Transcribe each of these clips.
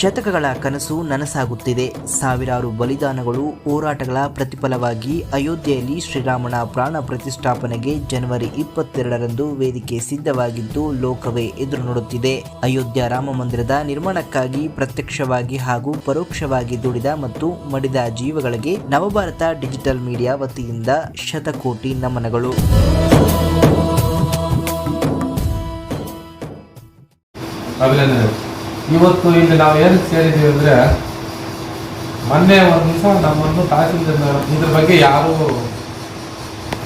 ಶತಕಗಳ ಕನಸು ನನಸಾಗುತ್ತಿದೆ. ಸಾವಿರಾರು ಬಲಿದಾನಗಳು ಹೋರಾಟಗಳ ಪ್ರತಿಫಲವಾಗಿ ಅಯೋಧ್ಯೆಯಲ್ಲಿ ಶ್ರೀರಾಮನ ಪ್ರಾಣ ಪ್ರತಿಷ್ಠಾಪನೆಗೆ ಜನವರಿ ಇಪ್ಪತ್ತೆರಡರಂದು ವೇದಿಕೆ ಸಿದ್ಧವಾಗಿದ್ದು ಲೋಕವೇ ಎದುರು ನೋಡುತ್ತಿದೆ. ಅಯೋಧ್ಯ ರಾಮ ಮಂದಿರದ ನಿರ್ಮಾಣಕ್ಕಾಗಿ ಪ್ರತ್ಯಕ್ಷವಾಗಿ ಹಾಗೂ ಪರೋಕ್ಷವಾಗಿ ದುಡಿದ ಮತ್ತು ಮಡಿದ ಜೀವಗಳಿಗೆ ನವಭಾರತ ಡಿಜಿಟಲ್ ಮೀಡಿಯಾ ವತಿಯಿಂದ ಶತಕೋಟಿ ನಮನಗಳು. ಇವತ್ತು ಇಲ್ಲಿ ನಾವು ಏನು ಸೇರಿದ್ದೀವಿ ಅಂದರೆ ಮೊನ್ನೆ ಒಂದು ದಿವಸ ನಮ್ಮನ್ನು ತಹಸೀಲ್ದಾರ್ ಇದ್ರ ಬಗ್ಗೆ ಯಾರು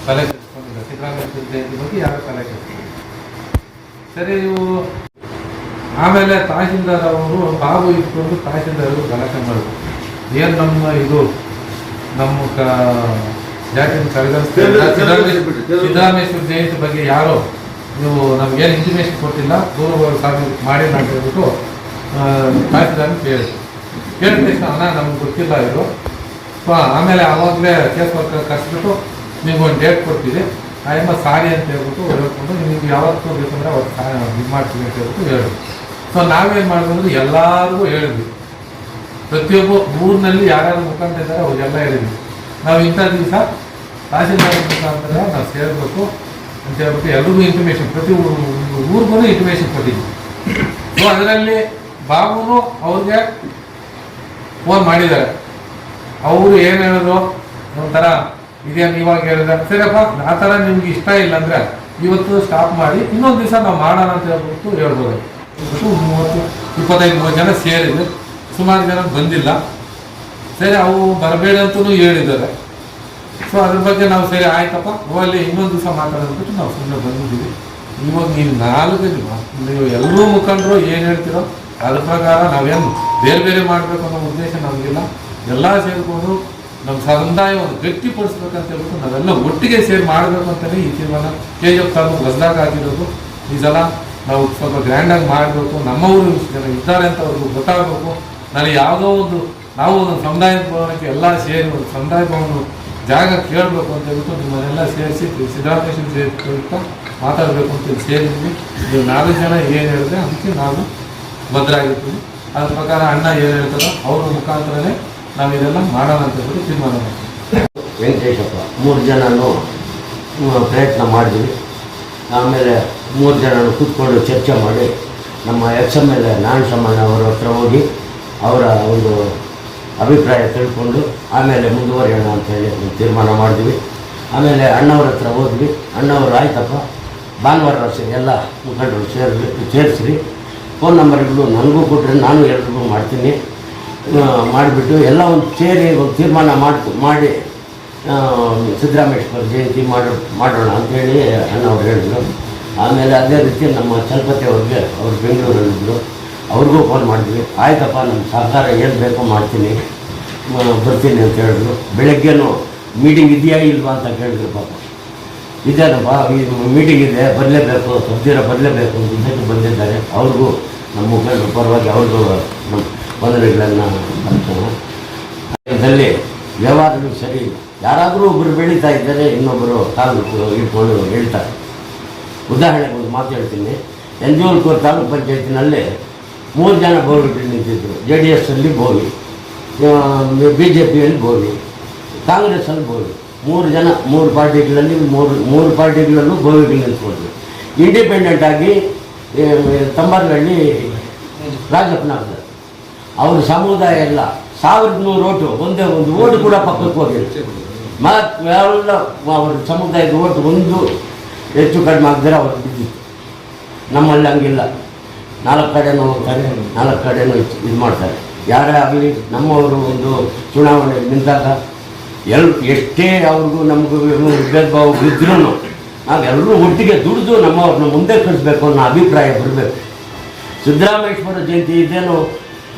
ತಲೆ ಕೆಡಿಸ್ಕೊಂಡಿಲ್ಲ. ಸಿದ್ದರಾಮಯ್ಯ ಜಯಂತಿ ಬಗ್ಗೆ ಯಾರು ತಲೆ ಕೆಡಿಸ್ಕೊಂಡಿಲ್ಲ. ಸರಿ ಇವು ಆಮೇಲೆ ತಹಸೀಲ್ದಾರ್ ಅವರು ಬಾಬು ಇಟ್ಕೊಂಡು ತಹಸೀಲ್ದಾರ್ ಅವರು ಗಲಾಟೆ ಮಾಡಿದ್ರು. ಏನು ನಮ್ಮ ಇದು ನಮ್ಮ ಕ ಜಾತಿ ಸಿದ್ದರಾಮೇಶ್ವರ ಜಯಂತಿ ಬಗ್ಗೆ ಯಾರು ನೀವು ನಮ್ಗೇನು ಇಂಟಿಮೇಷನ್ ಕೊಟ್ಟಿಲ್ಲ ದೂರ ಸಾಗಿ ಮಾಡಿ ಅಂತ ಹೇಳ್ಬಿಟ್ಟು ತಹಸೀಲ್ದಾರ್ ಕೇಳಿ ಕೇಳಿದ ತಕ್ಷಣ, ಅಣ್ಣ, ನಮ್ಗೆ ಗೊತ್ತಿಲ್ಲ ಇದು. ಸೊ ಆಮೇಲೆ ಆವಾಗಲೇ ಕೇಸ್ ವರ್ಕ್ ಕರೆಸ್ಬಿಟ್ಟು ನಿಮ್ಗೆ ಒಂದು ಡೇಟ್ ಕೊಡ್ತೀವಿ ಆಯಮ್ಮ ಸಾರಿ ಅಂತ ಹೇಳ್ಬಿಟ್ಟು ಹೇಳ್ಕೊಂಡು ನಿಮ್ಗೆ ಯಾವತ್ತೂ ಬೇಕಂದ್ರೆ ಅವ್ರು ಇದು ಮಾಡ್ತೀವಿ ಅಂತ ಹೇಳ್ಬಿಟ್ಟು ಹೇಳಿದ್ರು. ಸೊ ನಾವೇನು ಮಾಡಿದ್ವಿ ಅಂದ್ರೆ ಎಲ್ಲರಿಗೂ ಹೇಳಿದ್ವಿ. ಪ್ರತಿಯೊಬ್ಬ ಊರಿನಲ್ಲಿ ಯಾರ್ಯಾರು ಮುಖಂಡ ಇದ್ದಾರೆ, ಅವ್ರಿಗೆಲ್ಲ ಹೇಳಿದ್ವಿ. ನಾವು ಇಂಥ ದಿವಸ ತಹಸೀಲ್ದಾರ್ ಮುಖಾಂತರ ನಾವು ಸೇರಬೇಕು ಅಂತ ಹೇಳ್ಬಿಟ್ಟು ಎಲ್ರಿಗೂ ಇಂಟಿಮೇಷನ್ ಪ್ರತಿ ಊರಿಗೂ ಇಂಟಿಮೇಷನ್ ಕೊಟ್ಟಿದ್ವಿ. ಸೊ ಅದರಲ್ಲಿ ಬಾಬುನು ಅವ್ರಿಗೆ ಫೋನ್ ಮಾಡಿದ್ದಾರೆ. ಅವರು ಏನು ಹೇಳಿದ್ರು? ಒಂಥರ ಇದೇ ಇವಾಗ ಹೇಳಿದ್ರೆ ಸರಿಯಪ್ಪ, ಆ ಥರ ನಿಮ್ಗೆ ಇಷ್ಟ ಇಲ್ಲ ಅಂದರೆ ಇವತ್ತು ಸ್ಟಾಪ್ ಮಾಡಿ, ಇನ್ನೊಂದು ದಿವಸ ನಾವು ಮಾಡೋಣ ಅಂತ ಹೇಳ್ಬಿಟ್ಟು ಹೇಳ್ಬೋದು. ಇವತ್ತು ಮೂವತ್ತು, ಇಪ್ಪತ್ತೈದು, ಮೂವತ್ತು ಜನ ಸೇರಿದ್ರು ಸುಮಾರು ಜನ ಬಂದಿಲ್ಲ. ಸರಿ, ಅವು ಬರಬೇಡ ಅಂತಲೂ ಹೇಳಿದ್ದಾರೆ. ಸೊ ಅದ್ರ ಬಗ್ಗೆ ನಾವು ಸರಿ ಆಯ್ತಪ್ಪ. ಅಲ್ಲಿ ಇನ್ನೊಂದು ದಿವಸ ಮಾತಾಡೋದ್ಬಿಟ್ಟು ನಾವು ಸುಮ್ಮನೆ ಬಂದಿದ್ದೀವಿ ಇವಾಗ ನೀವು ನಾಲ್ಕು ನೀವು ಎಲ್ಲರೂ ಮುಖಂಡರು ಏನು ಹೇಳ್ತೀರೋ ಅದ್ರ ಪ್ರಕಾರ ನಾವೇನು ಬೇರೆ ಬೇರೆ ಮಾಡಬೇಕು ಅನ್ನೋ ಉದ್ದೇಶ ನಮಗಿಲ್ಲ. ಎಲ್ಲ ಸೇರಿಕೊಂಡು ನಮ್ಮ ಸಮುದಾಯವನ್ನು ಗಟ್ಟಿಪಡಿಸ್ಬೇಕಂತ ಹೇಳ್ಬಿಟ್ಟು ನಾವೆಲ್ಲ ಒಟ್ಟಿಗೆ ಸೇರಿ ಮಾಡಬೇಕು ಅಂತಲೇ ಈ ತೀರ್ಮಾನ ಕೆ ಎಫ್ ತಾಲೂಕು ಹೊಸದಾಗ ಆಗಿರೋದು. ಈ ಸಲ ನಾವು ಸ್ವಲ್ಪ ಗ್ರ್ಯಾಂಡಾಗಿ ಮಾಡಬೇಕು. ನಮ್ಮವರು ಜನ ಇದ್ದಾರೆ ಅಂತ ಅವ್ರಿಗೂ ಗೊತ್ತಾಗಬೇಕು. ನಾನು ಯಾವುದೋ ಒಂದು, ನಾವು ಒಂದು ಸಮುದಾಯ ಭವನಕ್ಕೆ ಎಲ್ಲ ಸೇರಿ ಒಂದು ಸಮುದಾಯ ಭವನ ಜಾಗ ಕೇಳಬೇಕು ಅಂತ ಹೇಳ್ಬಿಟ್ಟು ನಿಮ್ಮನ್ನೆಲ್ಲ ಸೇರಿಸಿ ಸಿದ್ದರಾಮೇಶ್ವರ ಸೇರಿಸ್ತಾ ಮಾತಾಡಬೇಕು ಅಂತ ಸೇರಿದ್ವಿ. ನೀವು ನಾಲ್ಕು ಜನ ಏನು ಹೇಳಿದ್ರೆ ಅದಕ್ಕೆ ನಾನು ಭದ್ರಾಗಿರ್ತೀವಿ. ಅದ್ರ ಪ್ರಕಾರ ಅಣ್ಣ ಏನು ಹೇಳ್ತಾರೋ ಅವ್ರ ಮುಖಾಂತರನೇ ನಾವು ಇದೆಲ್ಲ ಮಾಡೋಣ ಅಂತ ಹೇಳ್ಬಿಟ್ಟು ತೀರ್ಮಾನ ಮಾಡ್ತೀವಿ. ವೆಂಕಟೇಶಪ್ಪ, ಮೂರು ಜನನು ಪ್ರಯತ್ನ ಮಾಡಿದ್ವಿ. ಆಮೇಲೆ ಮೂರು ಜನನು ಕೂತ್ಕೊಂಡು ಚರ್ಚೆ ಮಾಡಿ ನಮ್ಮ ex M L A Narayana ಸಮಾನ ಅವರ ಹತ್ರ ಹೋಗಿ ಅವರ ಒಂದು ಅಭಿಪ್ರಾಯ ತಿಳ್ಕೊಂಡು ಆಮೇಲೆ ಮುಂದುವರಿಯೋಣ ಅಂತ ಹೇಳಿ ತೀರ್ಮಾನ ಮಾಡಿದ್ವಿ. ಆಮೇಲೆ ಅಣ್ಣವ್ರ ಹತ್ರ ಹೋದ್ವಿ. ಅಣ್ಣವ್ರು, ಆಯ್ತಪ್ಪ, ಭಾನುವಾರ ಎಲ್ಲ ಮುಖಂಡರು ಸೇರಿ ಸೇರಿಸ್ರಿ. ಫೋನ್ ನಂಬರ್ಗಳು ನನಗೂ ಕೊಟ್ಟರೆ ನಾನು ಎಲ್ರಿಗೂ ಮಾಡ್ತೀನಿ. ಮಾಡಿಬಿಟ್ಟು ಎಲ್ಲ ಒಂದು ಸೇರಿ ಒಂದು ತೀರ್ಮಾನ ಮಾಡಿ ಮಾಡಿ ಸಿದ್ದರಾಮೇಶ್ವರ ಜಯಂತಿ ಮಾಡೋ ಮಾಡೋಣ ಅಂತೇಳಿ ಅಣ್ಣವ್ರು ಹೇಳಿದ್ರು. ಆಮೇಲೆ ಅದೇ ರೀತಿ ನಮ್ಮ ಚಲಪತಿ ಅವ್ರಿಗೆ, ಅವ್ರು ಬೆಂಗಳೂರಲ್ಲಿದ್ದರು. ಅವ್ರಿಗೂ ಫೋನ್ ಮಾಡಿದ್ವಿ. ಆಯ್ತಪ್ಪ ನಮ್ಮ ಸಹಕಾರ ಏನು ಬೇಕೋ ಮಾಡ್ತೀನಿ. ಬರ್ತೀನಿ ಅಂತ ಹೇಳಿದ್ರು. ಬೆಳಗ್ಗೆನೂ ಮೀಟಿಂಗ್ ಇದೆಯಾ ಇಲ್ವಾ ಅಂತ ಕೇಳಿದ್ರು ಪಾಪ. ಇದೇನಪ್ಪ, ಈ ಮೀಟಿಂಗ್ ಇದೆ, ಬರಲೇಬೇಕು, ಸಬ್ದಿರ ಬರಲೇಬೇಕು ಅಂತ ಬಂದಿದ್ದಾರೆ. ಅವ್ರಿಗೂ ನಮ್ಮ ಮುಖಂಡರ ಪರವಾಗಿ ಅವ್ರದ್ದು ನಮ್ಮ ಮಾಡ್ತಾನೆ ಇದರಲ್ಲಿ ವ್ಯವಹಾರಗಳು ಸರಿ, ಯಾರಾದರೂ ಒಬ್ಬರು ಬೆಳೀತಾ ಇದ್ದರೆ ಇನ್ನೊಬ್ಬರು ತಾಲೂಕು ಇಟ್ಕೊಂಡು ಹೇಳ್ತಾರೆ. ಉದಾಹರಣೆಗೆ ಒಂದು ಮಾತು ಹೇಳ್ತೀನಿ. ಎಂಜೂಲ್ಕೂರು ತಾಲೂಕು ಪಂಚಾಯತಿನಲ್ಲಿ ಮೂರು ಜನ ಬೋರ್ಗಳು ನಿಂತಿದ್ದರು ಜೆ ಡಿ ಎಸ್ಸಲ್ಲಿ ಬೋಗಿ ಬಿ ಜೆ ಪಿಯಲ್ಲಿ ಬೋಗಿ ಕಾಂಗ್ರೆಸ್ಸಲ್ಲಿ ಬೋವಿ ಮೂರು ಜನ, ಮೂರು ಪಾರ್ಟಿಗಳಲ್ಲಿ ಮೂರು ಮೂರು ಪಾರ್ಟಿಗಳಲ್ಲೂ ಬೋಗಿಗಳು ನಿಂತ್ಕೊಂಡ್ರು. ಇಂಡಿಪೆಂಡೆಂಟ್ ಆಗಿ ತಂಬಾರ್ಗಳ್ಳಿ ರಾಜಪ್ಪನವ್ರದ್ದು ಅವ್ರ ಸಮುದಾಯ ಎಲ್ಲ ಸಾವಿರದ ನೂರು ಓಟು, ಒಂದೇ ಒಂದು ಓಟು ಕೂಡ ಪಕ್ಕಕ್ಕೆ ಹೋಗಿಲ್ಲ. ಮತ್ತು ಎಲ್ಲ ಅವ್ರ ಸಮುದಾಯದ ಓಟು ಒಂದು ಹೆಚ್ಚು ಕಡಿಮೆ ಆಗಿದ್ರೆ ಅವ್ರು ಬಿದ್ದಿತ್ತು ನಮ್ಮಲ್ಲಿ ಹಂಗಿಲ್ಲ. ನಾಲ್ಕು ಕಡೆನೂ ಹೋಗ್ತಾರೆ, ನಾಲ್ಕು ಕಡೆನೂ ಇದು ಮಾಡ್ತಾರೆ. ಯಾರೇ ಆಗಲಿ ನಮ್ಮವರು ಒಂದು ಚುನಾವಣೆ ನಿಂತಾಗ ಎಲ್ ಎಷ್ಟೇ ಅವ್ರಿಗೂ ನಮಗೂ ಭೇದ ಭಾವ ಇದ್ರೂ ನಾವೆಲ್ಲರೂ ಒಟ್ಟಿಗೆ ದುಡಿದು ನಮ್ಮವ್ರನ್ನ ಮುಂದೆ ಕಳಿಸ್ಬೇಕು ಅನ್ನೋ ಅಭಿಪ್ರಾಯ ಬರಬೇಕು. ಸಿದ್ದರಾಮೇಶ್ವರ ಜಯಂತಿ ಇದೇನು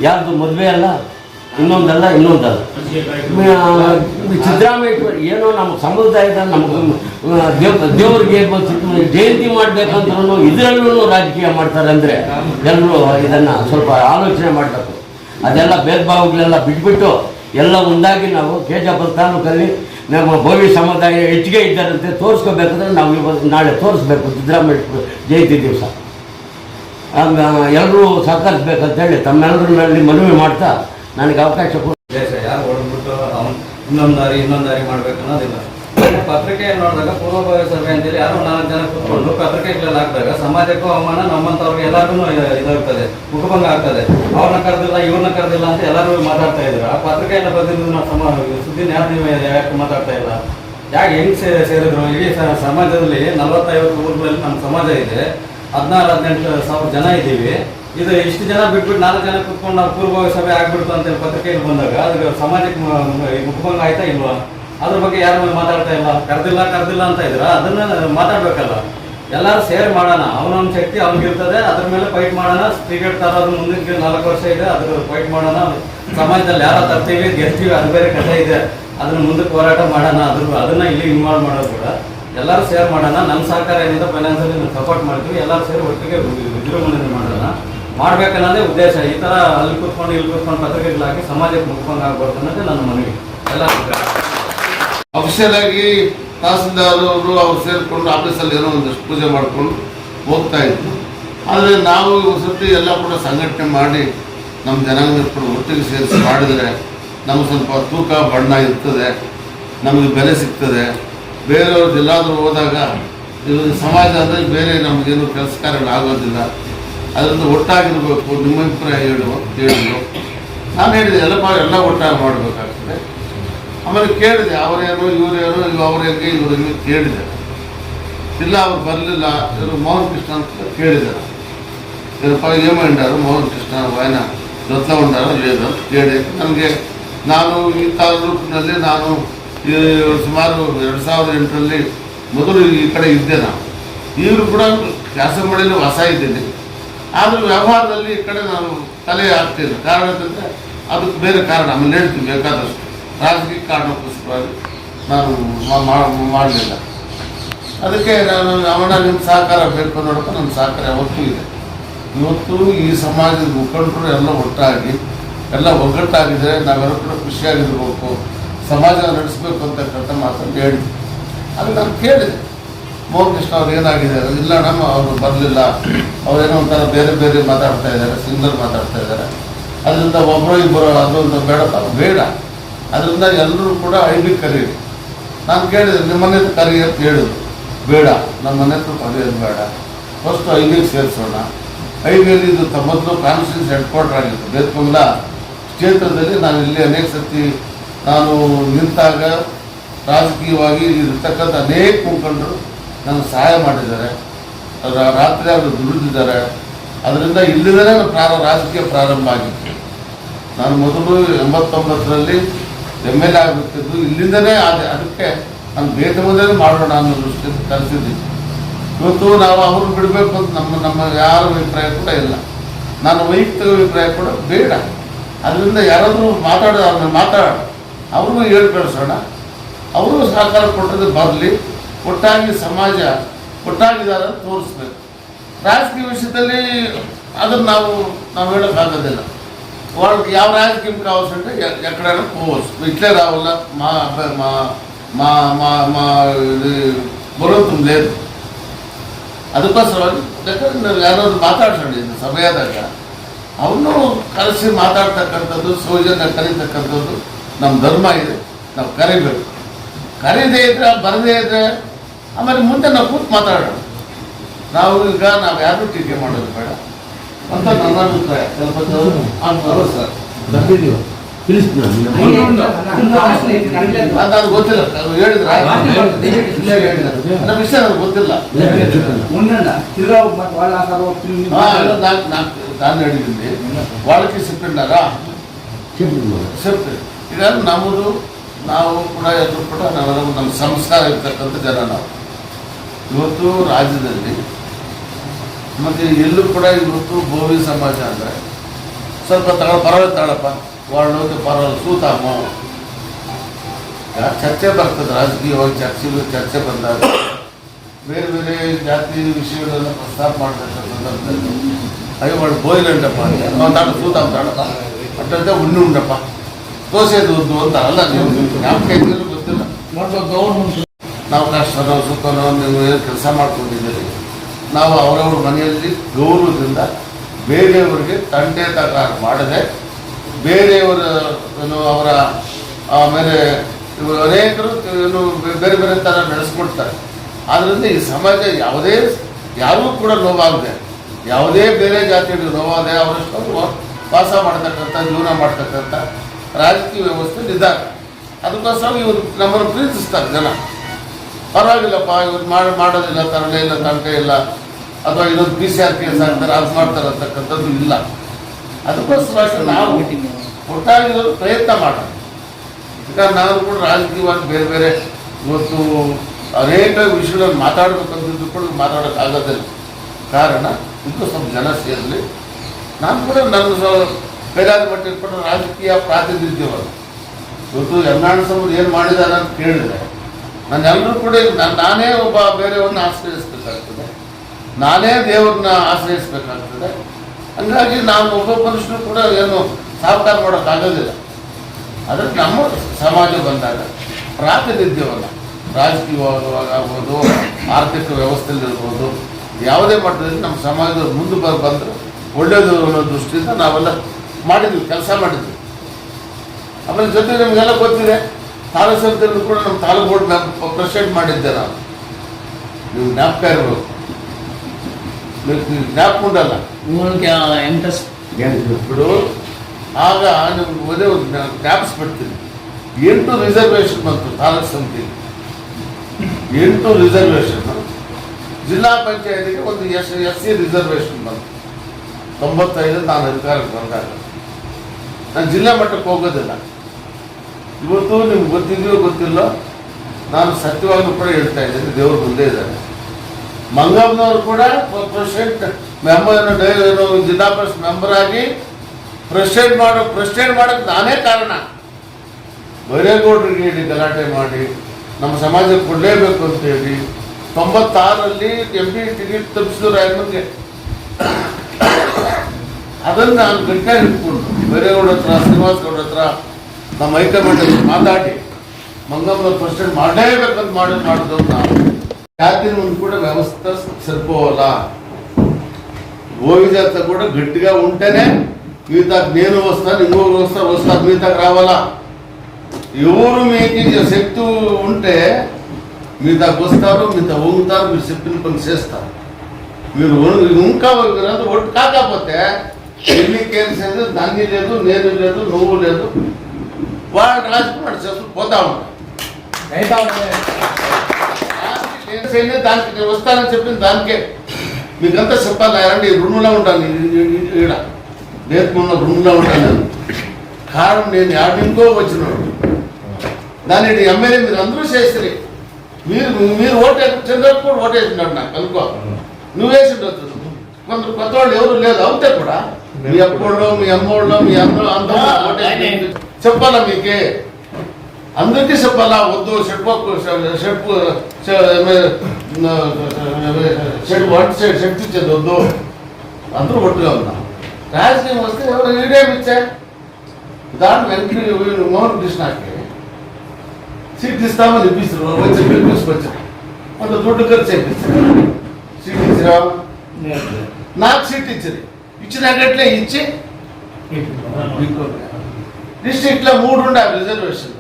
ಯಾರ್ದು ಮದುವೆ ಅಲ್ಲ, ಇನ್ನೊಂದಲ್ಲ ಇನ್ನೊಂದಲ್ಲ. ಸಿದ್ದರಾಮೇಶ್ವರ ಏನೋ ನಮ್ಮ ಸಮುದಾಯದ ನಮ್ಗೆ ದೇವ್ರಿಗೆ ಜಯಂತಿ ಮಾಡಬೇಕಂದ್ರೂ ಇದರಲ್ಲೂ ರಾಜಕೀಯ ಮಾಡ್ತಾರೆ ಅಂದರೆ ಎಲ್ಲರೂ ಇದನ್ನು ಸ್ವಲ್ಪ ಆಲೋಚನೆ ಮಾಡಬೇಕು. ಅದೆಲ್ಲ ಭೇದ ಭಾವಗಳೆಲ್ಲ ಬಿಟ್ಬಿಟ್ಟು ಎಲ್ಲ ಒಂದಾಗಿ ನಾವು ಕೆಜಾಪುರ ತಾಲೂಕಲ್ಲಿ ನಮ್ಮ ಭವಿ ಸಮುದಾಯ ಹೆಚ್ಚಿಗೆ ಇದ್ದಾರಂತೆ, ತೋರಿಸ್ಕೋಬೇಕಂದ್ರೆ ನಾವು ಇವತ್ತು ನಾಳೆ ತೋರಿಸ್ಬೇಕು ಸಿದ್ದರಾಮಯ್ಯ ಜಯಂತಿ ದಿವಸ. ಎಲ್ಲರೂ ತಮ್ಮೆಲ್ಲರ ಮೇಲೆ ಮನವಿ ಮಾಡ್ತಾ ನನಗೆ ಅವಕಾಶ ಕೊಡಿ ಯಾರು ಇನ್ನೊಂದು ದಾರಿ ಇನ್ನೊಂದು ದಾರಿ ಮಾಡ್ಬೇಕು ಅನ್ನೋದಿಲ್ಲ ಪತ್ರಿಕೆ ನೋಡಿದಾಗ ಪೂರ್ವಭಾವಿ ಸಭೆ ಅಂತೇಳಿ ಯಾರು ನಾಲ್ಕು ಜನ ಕೂತ್ಕೊಂಡು ಪತ್ರಿಕೆಗಳಲ್ಲಿ ಹಾಕಿದಾಗ ಸಮಾಜಕ್ಕೂ ಅವಮಾನ ನಮ್ಮಂತವ್ರಿಗೆ ಎಲ್ಲರೂ ಇದಾಗ್ತದೆ ಮುಖಭಂಗ ಆಗ್ತದೆ. ಅವ್ರನ್ನ ಕರೆದಿಲ್ಲ, ಇವ್ರನ್ನ ಕರೆದಿಲ್ಲ ಅಂತ ಎಲ್ಲರೂ ಮಾತಾಡ್ತಾ ಇದ್ರು. ಆ ಪತ್ರಿಕೆಯಿಂದ ಬಂದಿದ್ದು ನಾವು ಸಮ, ಸುದ್ದಿನ ಯಾರು ನೀವು ಯಾಕೆ ಮಾತಾಡ್ತಾ ಇಲ್ಲ? ಯಾಕೆ ಹೆಂಗ್ ಸೇರಿದ್ರು? ಇಡೀ ಸಮಾಜದಲ್ಲಿ ನಲವತ್ತೈವತ್ತು ಊರುಗಳಲ್ಲಿ ನಮ್ಮ ಸಮಾಜ ಇದೆ. ಹದಿನಾರು, ಹದಿನೆಂಟು ಸಾವಿರ ಜನ ಇದ್ದೀವಿ. ಇದು ಇಷ್ಟು ಜನ ಬಿಟ್ಬಿಟ್ಟು ನಾಲ್ಕು ಜನ ಕೂತ್ಕೊಂಡು ನಾವು ಪೂರ್ವಭಾವಿ ಸಭೆ ಆಗ್ಬಿಡ್ತು ಅಂತ ಪತ್ರಿಕೆಯಲ್ಲಿ ಬಂದಾಗ ಅದು ಸಮಾಜಕ್ಕೆ ಮುಖಭಂಗ ಆಯ್ತಾ ಇಲ್ವಾ? ಅದ್ರ ಬಗ್ಗೆ ಯಾರು ಮಾತಾಡ್ತಾ ಇಲ್ಲ? ಕರೆದಿಲ್ಲ ಕರೆದಿಲ್ಲ ಅಂತ ಇದ್ರ ಅದನ್ನ ಮಾತಾಡ್ಬೇಕಲ್ಲ. ಎಲ್ಲರೂ ಸೇರ್ ಮಾಡೋಣ. ಅವನೊಂದು ಶಕ್ತಿ ಅವ್ನಿಗಿರ್ತದೆ. ಅದ್ರ ಮೇಲೆ ಫೈಟ್ ಮಾಡೋಣ. ಕ್ರಿಕೆಟ್ ತರೋದು ಮುಂದಿನ ನಾಲ್ಕು ವರ್ಷ ಇದೆ. ಅದ್ರ ಫೈಟ್ ಮಾಡೋಣ. ಸಮಾಜದಲ್ಲಿ ಯಾರ ತರ್ತೀವಿ? ಗೆಲ್ತೀವಿ. ಅದು ಬೇರೆ ಕಥೆ ಇದೆ. ಅದನ್ನ ಮುಂದಕ್ಕೆ ಹೋರಾಟ ಮಾಡೋಣ. ಅದ್ರ ಅದನ್ನ ಇಲ್ಲಿ ಇನ್ವಾಲ್ವ್ ಮಾಡೋದು ಕೂಡ. ಎಲ್ಲರೂ ಸೇರ್ ಮಾಡೋಣ. ನಮ್ಮ ಸಹಕಾರ ಏನಿದೆ ಫೈನಾನ್ಸಲ್ಲಿ ಸಪೋರ್ಟ್ ಮಾಡ್ತೀವಿ. ಎಲ್ಲರೂ ಸೇರಿ ಒಟ್ಟಿಗೆ ವಿಜೃಂಭಣೆ ಮಾಡೋಣ. ಮಾಡ್ಬೇಕನ್ನೋದೇ ಉದ್ದೇಶ. ಈ ತರ ಅಲ್ಲಿ ಕೂತ್ಕೊಂಡು, ಇಲ್ಲಿ ಕೂತ್ಕೊಂಡು ಪತ್ರಿಕೆಗಳಾಗಿ ಸಮಾಜಕ್ಕೆ ಮುಖಂಡ ಆಗ್ಬಾರ್ದು ಅನ್ನೋದೇ ನನ್ನ ಮನವಿ. ಎಲ್ಲ ಅಫಿಷಿಯಲ್ ಆಗಿ ತಹಸೀಲ್ದಾರ್ ಅವರು ಅವ್ರು ಸೇರಿಕೊಂಡು ಆಫೀಸಲ್ಲಿ ಏನೋ ಒಂದಷ್ಟು ಪೂಜೆ ಮಾಡಿಕೊಂಡು ಹೋಗ್ತಾ ಇದ್ರು. ಆದರೆ ನಾವು ಸರ್ತಿ ಎಲ್ಲ ಕೂಡ ಸಂಘಟನೆ ಮಾಡಿ ನಮ್ಮ ಜನಾಂಗ ಕೂಡ ಒಟ್ಟಿಗೆ ಸೇರಿಸಿ ಮಾಡಿದರೆ ನಮ್ಗೆ ಸ್ವಲ್ಪ ತೂಕ, ಬಣ್ಣ ಇರ್ತದೆ, ನಮಗೆ ಬೆಲೆ ಸಿಗ್ತದೆ. ಬೇರೆಯವ್ರದ್ದು ಎಲ್ಲಾದರೂ ಹೋದಾಗ ಇದು ಸಮಾಜ ಅಂದರೆ ಬೇರೆ ನಮಗೇನು ಕೆಲಸ ಕಾರ್ಯಗಳು ಆಗೋದಿಲ್ಲ. ಅದರಿಂದ ಒಟ್ಟಾಗಿರ್ಬೇಕು, ನಿಮ್ಮ ಅಭಿಪ್ರಾಯ ಹೇಳುವ ಹೇಳಿದ್ರು ನಾನು ಹೇಳಿದೆ, ಎಲ್ಲ ಎಲ್ಲ ಒಟ್ಟಾಗಿ ಮಾಡಬೇಕಾಗ್ತದೆ. ಆಮೇಲೆ ಕೇಳಿದೆ ಅವರೇನು ಇವರೇನು ಇವ್ ಅವ್ರ ಹೆಂಗೆ, ಇವ್ರು ಹೆಂಗೆ ಕೇಳಿದೆ. ಇಲ್ಲ, ಅವ್ರು ಬರಲಿಲ್ಲ, ಇವರು ಮೋಹನ್ ಕೃಷ್ಣ ಅಂತ ಕೇಳಿದ್ದಾರೆ ಏನಪ್ಪ ಏಮಂಡಾರು ಮೋಹನ್ ಕೃಷ್ಣ, ವಾಯನ, ರತ್ನ ಉಂಡಾರು ಲೇದು ಅಂತ ಕೇಳಿ. ನನಗೆ ನಾನು ಈ ತಾಲೂಕಿನಲ್ಲಿ ನಾನು ಸುಮಾರು ಎರಡು ಸಾವಿರದ ಎಂಟರಲ್ಲಿ ಮೊದಲು ಈ ಕಡೆ ಇದ್ದೆ ನಾನು. ಈಗಲೂ ಕೂಡ ಕೆಲಸ ಮಾಡಲು ಹೊಸ ಇದ್ದೀನಿ. ಆದರೂ ವ್ಯವಹಾರದಲ್ಲಿ ಈ ಕಡೆ ನಾನು ತಲೆ ಆಗ್ತಿಲ್ಲ ಕಾರಣ ಅಂತಂದರೆ, ಅದಕ್ಕೆ ಬೇರೆ ಕಾರಣ, ಆಮೇಲೆ ಹೇಳ್ತೀನಿ, ಬೇಕಾದಷ್ಟು. ರಾಜಕೀಯ ಕಾರಣಕ್ಕೋಸ್ಕರವಾಗಿ ನಾನು ಮಾಡಲಿಲ್ಲ. ಅದಕ್ಕೆ ನಾನು ಅವನ ನಿಮ್ಮ ಸಹಕಾರ ಬೇಕು ನೋಡಪ್ಪ ನಮ್ಮ ಸಹಕಾರ ಯಾವತ್ತೂ ಇದೆ ಇವತ್ತು ಈ ಸಮಾಜದ ಮುಖಂಡರು ಎಲ್ಲ ಒಟ್ಟಾಗಿ, ಎಲ್ಲ ಒಗ್ಗಟ್ಟಾಗಿದ್ದರೆ ನಾವೆಲ್ಲ ಕೂಡ ಖುಷಿಯಾಗಿರ್ಬೇಕು. ಸಮಾಜ ನಡೆಸಬೇಕು ಅಂತಕ್ಕಂಥ ಮಾತನ್ನು ಹೇಳಿದ್ವಿ ಅದು ನಾನು ಕೇಳಿದೆ. ಮೋಹನ್ ಕೃಷ್ಣ ಅವ್ರು ಏನಾಗಿದೆ? ಇಲ್ಲ, ನಮ್ಮ ಅವರು ಬರಲಿಲ್ಲ. ಅವ್ರೇನೋ ಒಂಥರ ಬೇರೆ ಬೇರೆ ಮಾತಾಡ್ತಾ ಇದ್ದಾರೆ, ಸಿಂಗಲ್ ಮಾತಾಡ್ತಾ ಇದ್ದಾರೆ. ಅದರಿಂದ ಒಬ್ಬರು ಇಬ್ಬರು ಅದೊಂದು ಬೇಡಪ್ಪ, ಬೇಡ. ಅದರಿಂದ ಎಲ್ಲರೂ ಕೂಡ ಐಬಿ ಕರೀರಿ. ನಾನು ಕೇಳಿದೆ, ನಿಮ್ಮ ಮನೆ ಹತ್ರ ಕರಿ ಅಂತ ಹೇಳಿದ್ರು ಬೇಡ, ನಮ್ಮ ಮನೆ ಹತ್ರ ಕರೆಯೋದು ಬೇಡ. ಫಸ್ಟ್ ಐಬಿಗೆ ಸೇರಿಸೋಣ. ಐಬಿಯಲ್ಲಿ ಇದು ಮೊದಲು ಕಾನ್ಸ್ಟಿಟ್ಯೂನ್ಸ್ ಹೆಡ್ ಕ್ವಾರ್ಟರ್ ಆಗಿತ್ತು ಬೇತ್ಕೊಂಡ ಕ್ಷೇತ್ರದಲ್ಲಿ ನಾನು ಇಲ್ಲಿ ಅನೇಕ ಸರ್ತಿ ನಾನು ನಿಂತಾಗ ರಾಜಕೀಯವಾಗಿ ಇರತಕ್ಕಂಥ ಅನೇಕ ಮುಖಂಡರು ನನಗೆ ಸಹಾಯ ಮಾಡಿದ್ದಾರೆ. ಅದರ ರಾತ್ರಿ ಅವರು ದುಡಿದಿದ್ದಾರೆ. ಅದರಿಂದ ಇಲ್ಲಿಂದಲೇ ನಾನು ಪ್ರಾರಂಭ ರಾಜಕೀಯ ಪ್ರಾರಂಭ ಆಗಿತ್ತು. ನಾನು ಮೊದಲು ಎಂಬತ್ತೊಂಬತ್ತರಲ್ಲಿ ಎಂ ಎಲ್ ಎ ಆಗಬೇಕಿದ್ದು ಇಲ್ಲಿಂದನೇ ಆದ ಅದಕ್ಕೆ ನಾನು ಬೇರೆ ಮೊದಲೇ ಮಾಡೋಣ ಅನ್ನೋ ದೃಷ್ಟಿ ಕಲಿಸಿದ್ದೀನಿ ಇವತ್ತು ನಾವು ಅವ್ರು ಬಿಡಬೇಕು ಅಂತ ನಮ್ಮ ನಮ್ಮ ಯಾರ ಅಭಿಪ್ರಾಯ ಕೂಡ ಇಲ್ಲ. ನನ್ನ ವೈಯಕ್ತಿಕ ಅಭಿಪ್ರಾಯ ಕೂಡ ಬೇಡ. ಅದರಿಂದ ಯಾರಾದರೂ ಮಾತಾಡೋ, ಅವ್ರನ್ನ ಮಾತಾಡ ಅವ್ರಿಗೂ ಹೇಳಿ ಅವರು ಸಹಕಾರ ಕೊಟ್ಟದ್ದು ಬರಲಿ. ಒಟ್ಟಾಗಿ ಸಮಾಜ ಒಟ್ಟಾಗಿದ್ದಾರೆ ತೋರಿಸ್ಬೇಕು. ರಾಜಕೀಯ ವಿಷಯದಲ್ಲಿ ಅದನ್ನು ನಾವು ನಾವು ಹೇಳೋಕ್ಕಾಗೋದಿಲ್ಲ. వాళ్ళకి ಯಾವ రాజకీయం కావాల్సింటే ఎ- ఎక్కడైనా పోవచ్చు ఇట్లే రావాల మా అబ్బ- మా మా మా మా ఇది బలవంతం లేదు ಅದಕ್ಕೋಸ್ಕರವಾಗಿ ಬೇಕಾದ್ರೆ ನಾವು ಯಾರಾದ್ರು ಮಾತಾಡ್ಸೋಣ ಇದು ಸಮಯದಾಗ ಅವನು ಕರೆಸಿ ಮಾತಾಡ್ತಕ್ಕಂಥದ್ದು ಸೌಜನ್ಯ ಕರೀತಕ್ಕಂಥದ್ದು ನಮ್ಮ ಧರ್ಮ ಇದೆ ನಾವು ಕರಿಬೇಕು ಕರೀದೇ ಇದ್ರೆ ಬರದೇ ಇದ್ರೆ ಆಮೇಲೆ ಮುಂದೆ ನಾವು ಕೂತು ಮಾತಾಡೋಣ ನಾವು ಈಗ ನಾವು ಯಾರು ಟೀಕೆ ಮಾಡೋದು ಬೇಡ ಅಂತ ನನ್ನ ಅಭಿಪ್ರಾಯ ಸ್ವಲ್ಪ ಸರ್. ನಾನು ಗೊತ್ತಿಲ್ಲ ನನಗೆ ಗೊತ್ತಿಲ್ಲ. ನಾನು ವಾಳಕ್ಕೆ ಸಿಪ್ಪಿಂಡಾರ ಇದಾದ್ರೆ ನಮ್ಮದು ನಾವು ಕೂಡ ಎದುರು ಕೂಡ ನಮ್ಮ ನಮ್ಮ ಸಂಸ್ಕಾರ ಇರ್ತಕ್ಕಂಥ ಜನ ನಾವು. ಇವತ್ತು ರಾಜ್ಯದಲ್ಲಿ ಮತ್ತೆ ಎಲ್ಲೂ ಕೂಡ ಇವತ್ತು ಭೋವಿ ಸಮಾಜ ಅಂದರೆ ಸ್ವಲ್ಪ ತಗೊಳ್ಳೋ ಪರವಾಗಿಲ್ಲ ತಗೊಳಪ್ಪ ವಾರ್ಡೋಕೆ ಪರವಾಗಿಲ್ಲ ಸೂತಮ್ಮ ಚರ್ಚೆ ಬರ್ತದೆ ರಾಜಕೀಯವಾಗಿ ಚರ್ಚೆ ಚರ್ಚೆ ಬಂದಾಗ. ಬೇರೆ ಬೇರೆ ಜಾತಿ ವಿಷಯಗಳನ್ನು ಪ್ರಸ್ತಾಪ ಮಾಡ್ತಕ್ಕಂಥ ಸಂದರ್ಭದಲ್ಲಿ ಅಯ್ಯೋ ಬೋಯ್ಲಂಡಪ್ಪ ಅಂತ ನಾವು ತಾಡ ಸೂತಾಮ್ ತಾಡಪ್ಪ ಅಟ್ಟಂತೆ ಉಣ್ಣು ಉಂಡಪ್ಪ ತೋಸೇದು ಒಂದು ಅಂತ ಅಲ್ಲ ನೀವು ಯಾವ ಗೊತ್ತಿಲ್ಲ. ನೋಡ್ಬೇಕು ಗೌರ್ಮೆಂಟ್. ನಾವು ಕಷ್ಟ ನಾವು ಸುಖನೋ ನೀವು ಏನು ಕೆಲಸ ಮಾಡ್ಕೊಂಡಿದ್ದೀರಿ? ನಾವು ಅವರವ್ರ ಮನೆಯಲ್ಲಿ ಗೌರವದಿಂದ ಬೇರೆಯವರಿಗೆ ತಂಟೆ ತಕರಾರು ಮಾಡದೆ ಬೇರೆಯವರ ಏನು ಅವರ, ಆಮೇಲೆ ಇವರು ಅನೇಕರು ಏನು ಬೇರೆ ಬೇರೆ ಥರ ನಡೆಸ್ಕೊಡ್ತಾರೆ. ಆದ್ದರಿಂದ ಈ ಸಮಾಜ ಯಾವುದೇ ಯಾರೂ ಕೂಡ ನೋವಾಗದೆ, ಯಾವುದೇ ಬೇರೆ ಜಾತಿಯಲ್ಲಿ ನೋವಾಗದೆ ಅವರಷ್ಟು ಅವರು ವಾಸ ಮಾಡ್ತಕ್ಕಂಥ, ಜೀವನ ಮಾಡ್ತಕ್ಕಂಥ ರಾಜಕೀಯ ವ್ಯವಸ್ಥೆ ಇದ್ದಾರೆ ಅದಕ್ಕೋಸ್ಕರ ಇವರು ನಮ್ಮನ್ನು ಪ್ರೀತಿಸ್ತಾರೆ ಜನ. ಪರವಾಗಿಲ್ಲಪ್ಪ, ಇವ್ರು ಮಾಡಿ, ಮಾಡೋದಿಲ್ಲ, ತರಲೆ ಇಲ್ಲ ತಂಡ ಇಲ್ಲ. ಅಥವಾ ಇನ್ನೊಂದು ಪಿ ಸಿ ಆರ್ ಕೇಸ್ ಹಾಕ್ತಾರೆ, ಅದು ಮಾಡ್ತಾರೆ ಅಂತಕ್ಕಂಥದ್ದು ಇಲ್ಲ. ಅದಕ್ಕೋಸ್ಕರ ನಾವು ಒಟ್ಟಾಗಿ ಪ್ರಯತ್ನ ಮಾಡೋದು. ಈಗ ನಾನು ಕೂಡ ರಾಜಕೀಯವಾಗಿ ಬೇರೆ ಬೇರೆ ಇವತ್ತು ಅನೇಕ ವಿಷಯಗಳನ್ನು ಮಾತಾಡ್ಬೇಕಂತಿದ್ದು ಕೂಡ ಮಾತಾಡೋಕ್ಕಾಗೋದಿಲ್ಲ ಕಾರಣ ಇದು ಸ್ವಲ್ಪ ಜನ ಸೇರಲಿ. ನಾನು ಕೂಡ ನನ್ನ ಕೈಲಾದ ಮಟ್ಟಿಗೆ ರಾಜಕೀಯ ಪ್ರಾತಿನಿಧ್ಯವನ್ನು ಇವತ್ತು ಅವರು ಏನು ಮಾಡಿದ್ದಾರೆ ಅಂತ ಕೇಳಿದ್ರೆ ನಾನು ಎಲ್ಲರೂ ಕೂಡ ನಾನ್- ಒಬ್ಬ ಬೇರೆಯವ್ರನ್ನ ಆಶ್ರಯಿಸ್ಬೇಕಾಗ್ತದೆ. ನಾನೇ ದೇವ್ರನ್ನ ಆಶ್ರಯಿಸ್ಬೇಕಾಗ್ತದೆ. ಹಂಗಾಗಿ ನಾವು ಒಬ್ಬ ಮನುಷ್ಯನು ಕೂಡ ಏನು ಸಾವಕಾರ ಮಾಡೋಕ್ಕಾಗೋದಿಲ್ಲ. ಆದರೆ ನಮ್ಮ ಸಮಾಜ ಬಂದಾಗ ಪ್ರಾತಿನಿಧ್ಯವನ್ನು ಆಗ್ಬೋದು, ಆರ್ಥಿಕ ವ್ಯವಸ್ಥೆಯಲ್ಲಿರ್ಬೋದು, ಯಾವುದೇ ಮಟ್ಟದಲ್ಲಿ ನಮ್ಮ ಸಮಾಜದ ಮುಂದೆ ಬರ್ ಬಂದರೆ ಒಳ್ಳೆಯದು ಅನ್ನೋ ದೃಷ್ಟಿಯಿಂದ ನಾವೆಲ್ಲ ಮಾಡಿದ್ವಿ, ಕೆಲಸ ಮಾಡಿದ್ವಿ. ಆಮೇಲೆ ಜೊತೆ ನಿಮಗೆಲ್ಲ ಗೊತ್ತಿದೆ ತಾಲೂಸಭೆಯಲ್ಲೂ ಕೂಡ ನಮ್ಮ ತಾಲೂಕು ಬೋರ್ಡ್ ನಾವು ಪ್ರೆಸಿಡೆಂಟ್ ಮಾಡಿದ್ದೆ ನಾನು. ನೀವು ಜ್ಞಾಪಕ ಇರಬೇಕು. ನೀವು ಜ್ಞಾಪಕೊಂಡಲ್ಲ ಬಿಡು. ಆಗ ನಿಮ್ಗೆ ಒಂದೇ ಒಂದು ಜ್ಞಾಪಿಸ್ಬಿಡ್ತೀನಿ. ಎಂಟು ರಿಸರ್ವೇಷನ್ ಬಂತು ತಾಲೂಕು ಸಮಿತಿ. ಎಂಟು ರಿಸರ್ವೇಷನ್ ಜಿಲ್ಲಾ ಪಂಚಾಯತಿಗೆ ಒಂದು ಎಸ್ ಎಸ್ ಸಿ ರಿಸರ್ವೇಷನ್ ಬಂತು. ತೊಂಬತ್ತೈದು ನಾನು ಅಧಿಕಾರಕ್ಕೆ ಬಂದಾಗ. ನಾನು ಜಿಲ್ಲಾ ಮಟ್ಟಕ್ಕೆ ಹೋಗೋದಿಲ್ಲ. ಇವತ್ತು ನಿಮ್ಗೆ ಗೊತ್ತಿದೆಯೋ ಗೊತ್ತಿಲ್ಲ, ನಾನು ಸತ್ಯವಾಗಿ ಕೂಡ ಹೇಳ್ತಾ ಇದ್ದೇನೆ, ದೇವರು ಮುಂದೆ ಇದ್ದಾರೆ. ಮಂಗಮ್ಮನವರು ಕೂಡ president member Zilla Parishad member ಆಗಿ ಪ್ರೆಸಿಡೆಂಟ್ ಮಾಡೋ ಪ್ರೆಸಿಡೆಂಟ್ ಮಾಡೋಕ್ಕೆ ನಾನೇ ಕಾರಣ. ಬೈರೇಗೌಡರಿಗೆ ಹೇಳಿ ಗಲಾಟೆ ಮಾಡಿ, ನಮ್ಮ ಸಮಾಜಕ್ಕೆ ಕೊಡಲೇಬೇಕು ಅಂತ ಹೇಳಿ ತೊಂಬತ್ತಾರರಲ್ಲಿ ಎಂ ಪಿ ಟಿಕೆಟ್ ತಪ್ಪಿಸಿದ್ರು ರಾಯಮನ್ಗೆ. ಅದನ್ನು ನಾನು ಗಟ್ಟಿಯಾಗಿ ಇಟ್ಕೊಂಡು, ಬೈರೇಗೌಡ ಹತ್ರ ಶ್ರೀನಿವಾಸ್ ಗೌಡ ಹತ್ರ ನಮ್ಮ ಹೈಕಮಾಂಡ್ ಹತ್ರ ಮಾತಾಡಿ ಮಂಗಮ್ಮನ ಪ್ರೆಸಿಡೆಂಟ್ ಮಾಡಲೇಬೇಕಂತ ಮಾಡಿ ಮಾಡಿದ್ರು ನಾವು ಜಾತಿನ ముందు కూడా వ్యవస్థ సరిపోవాల ఓవి జాత కూడా గట్టిగా ఉంటేనే మిగతాకు నేను వస్తాను ఇంకొకరు వస్తారు వస్తారు మిగతాకు రావాలా ఎవరు మీకు శక్తి ఉంటే మిగతాకు వస్తారు మిగతా వంగుతారు మీరు చెప్పిన పని చేస్తారు మీరు ఒను- ఇంకా మీరంతా ఒట్టు కాకపోతే ఎన్నికేం లేదు దాన్ని లేదు నేను లేదు నువ్వు లేదు వాడు రాజకుమార్ చేసుకుని పోతా ఉంటాడు. చేయలేదు దానికి నేను వస్తానని చెప్పింది దానికే. మీకంతా చెప్పాలి రండి రుణంలో ఉంటాను ఈడ. నేర్పుకున్న రుణంలో ఉంటాను నేను. కారణం నేను యాడింకో వచ్చినాడు. దాన్ని ఎమ్మెల్యే మీరు అందరూ చేస్తారు మీరు మీరు ఓటు చంద్రబాబు కూడా ఓటు వేసినాడు నాకు అనుకో. నువ్వు వేసి ఉండొచ్చు కొందరు కొత్త వాళ్ళు ఎవరు లేదు అవుతే కూడా. మీ అప్పోళ్ళు మీ అమ్మోళ్ళు మీ అందరూ అందరూ ఓటు చెప్పాలా మీకే? అందరికీ చెప్పాలా? వద్దు షెడ్పక్కు షెడ్పు షెడ్ వంట షెడ్ ఇచ్చేది వద్దు. అందరూ ఒట్టుగా ఉన్నాం. రాజకీయం వస్తే ఎవరు ఈడేమి ఇచ్చా దాంట్లో వెంకట మోహన్ కృష్ణకి సీట్ ఇస్తామని ఇప్పిస్తారు వచ్చి పిలిపించుకొచ్చారు అంత దుడ్డు ఖర్చు చేయించారు సీట్ ఇచ్చిరా? నాకు సీట్ ఇచ్చింది ఇచ్చినట్లే ఇచ్చి డిస్ట్రిక్ట్లో మూడు ఉండాలి రిజర్వేషన్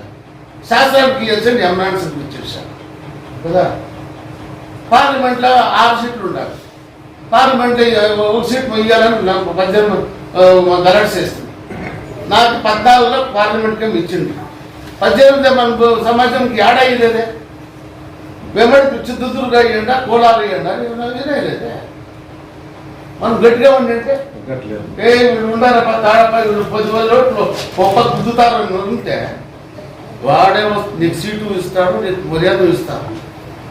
శాస్త్రానికి ఇవ్వాల్సింది ఎంఆర్సీకి ఇచ్చేసారు కదా? పార్లమెంట్లో ఆరు సీట్లు ఉండాలి. పార్లమెంట్ ఒక సీట్ ఇవ్వాలని నాకు పద్దెనిమిది గలట్ చేస్తుంది నాకు పద్నాలుగులో పార్లమెంట్కి ఇచ్చింది. పద్దెనిమిది మన సమాజంకి ఏడా ఇయ్యలేదే వెంబడి చిత్తూరుగా ఇవ్వండి కోలాలు ఇవ్వండి వినేలేదే. మనం గట్టిగా ఉండంటే ఏ వీళ్ళు తాడప్ప పది వేల ఓట్లు ఒక్క గుద్దుతారు ఉంటే వాడే నీకు సీటు ఇస్తాడు నీకు మర్యాద ఇస్తాడు.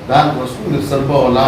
దానికోసం నీకు సరిపోవాలా?